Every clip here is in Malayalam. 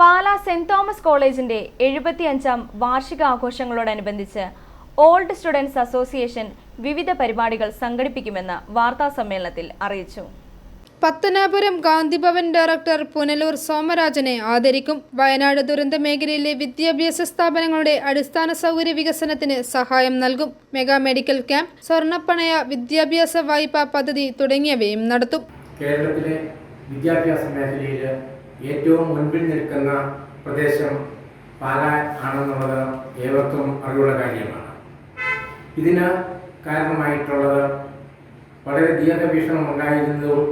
പാലാ സെന്റ് തോമസ് കോളേജിന്റെ എഴുപത്തിയഞ്ചാം വാർഷികാഘോഷങ്ങളോടനുബന്ധിച്ച് ഓൾഡ് സ്റ്റുഡൻസ് അസോസിയേഷൻ വിവിധ പരിപാടികൾ സംഘടിപ്പിക്കുമെന്ന് വാർത്താ സമ്മേളനത്തിൽ അറിയിച്ചു. പത്തനാപുരം ഗാന്ധിഭവൻ ഡയറക്ടർ പുനലൂർ സോമരാജനെ ആദരിക്കും. വയനാട് ദുരന്ത മേഖലയിലെ വിദ്യാഭ്യാസ സ്ഥാപനങ്ങളുടെ അടിസ്ഥാന സൗകര്യ വികസനത്തിന് സഹായം നൽകും. മെഗാ മെഡിക്കൽ ക്യാമ്പ് സ്വർണപ്പണയ വിദ്യാഭ്യാസ വായ്പാ പദ്ധതി തുടങ്ങിയവയും നടത്തും. കേരളത്തിലെ വിദ്യാഭ്യാസ മേഖലയിൽ ഏറ്റവും മുൻപിൽ നിൽക്കുന്ന പ്രദേശം പാലാ ആണെന്നുള്ളത് ഏവർക്കും അറിവുള്ള കാര്യമാണ്. ഇതിന് കാരണമായിട്ടുള്ളത് വളരെ ദീർഘവീക്ഷണം ഉണ്ടായിരുന്നതും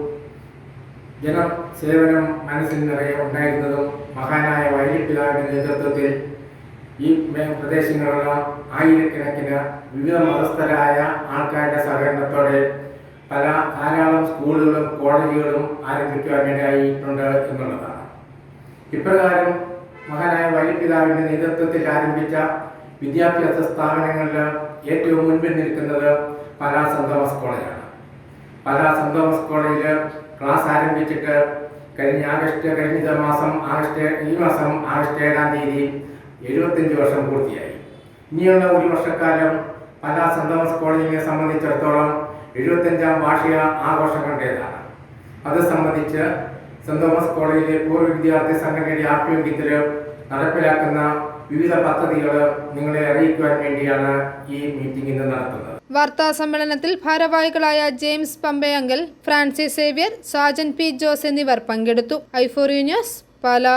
ജനസേവനം മനസ്സിൽ നിറയെ ഉണ്ടായിരുന്നതും മഹാനായ വൈകിട്ടുകാരുടെ നേതൃത്വത്തിൽ ഈ പ്രദേശങ്ങളിലുള്ള ആയിരക്കണക്കിന് വിവിധ മതസ്ഥരായ സ്കൂളുകളും കോളേജുകളും ആരംഭിക്കുവാൻ ഇടയായിട്ടുണ്ട് എന്നുള്ളതാണ്. ഇപ്രകാരം മഹാനായ വൈകിട്ടുകാരുടെ നേതൃത്വത്തിൽ ആരംഭിച്ച വിദ്യാഭ്യാസ സ്ഥാപനങ്ങളിൽ ഏറ്റവും മുൻപിൽ നിൽക്കുന്നത് പാലാ സെന്റ് തോമസ് കോളേജാണ്. പാലാ സെന്റ് തോമസ് കോളേജിൽ ക്ലാസ് ആരംഭിച്ചിട്ട് കഴിഞ്ഞ ആഗസ്റ്റ് കഴിഞ്ഞ മാസം ആഗസ്റ്റ് ഈ മാസം ആഗസ്റ്റ് ഏഴാം തീയതി എഴുപത്തഞ്ച് വർഷം പൂർത്തിയായി. ഇനിയുള്ള ഒരു വർഷക്കാലം പാലാ സെന്റ് തോമസ് കോളേജിനെ സംബന്ധിച്ചിടത്തോളം എഴുപത്തഞ്ചാം വാർഷിക ആഘോഷങ്ങളുടേതാണ്. അത് സംബന്ധിച്ച് സെന്റ് തോമസ് കോളേജിലെ പൂർവ വിദ്യാർത്ഥി സംഘടനയുടെ ആഭിമുഖ്യത്തിൽ നടപ്പിലാക്കുന്ന വിവിധ പദ്ധതികൾ നിങ്ങളെ അറിയിക്കുവാൻ വേണ്ടിയാണ് ഈ മീറ്റിംഗ് ഇന്ന് നടത്തുന്നത്. വാർത്താ സമ്മേളനത്തിൽ ഭാരവാഹികളായ James Pampayankal Francis Xavier Sajan P Jose എന്നിവർ പങ്കെടുത്തു. ഐഫോറി ന്യൂസ് പാലാ.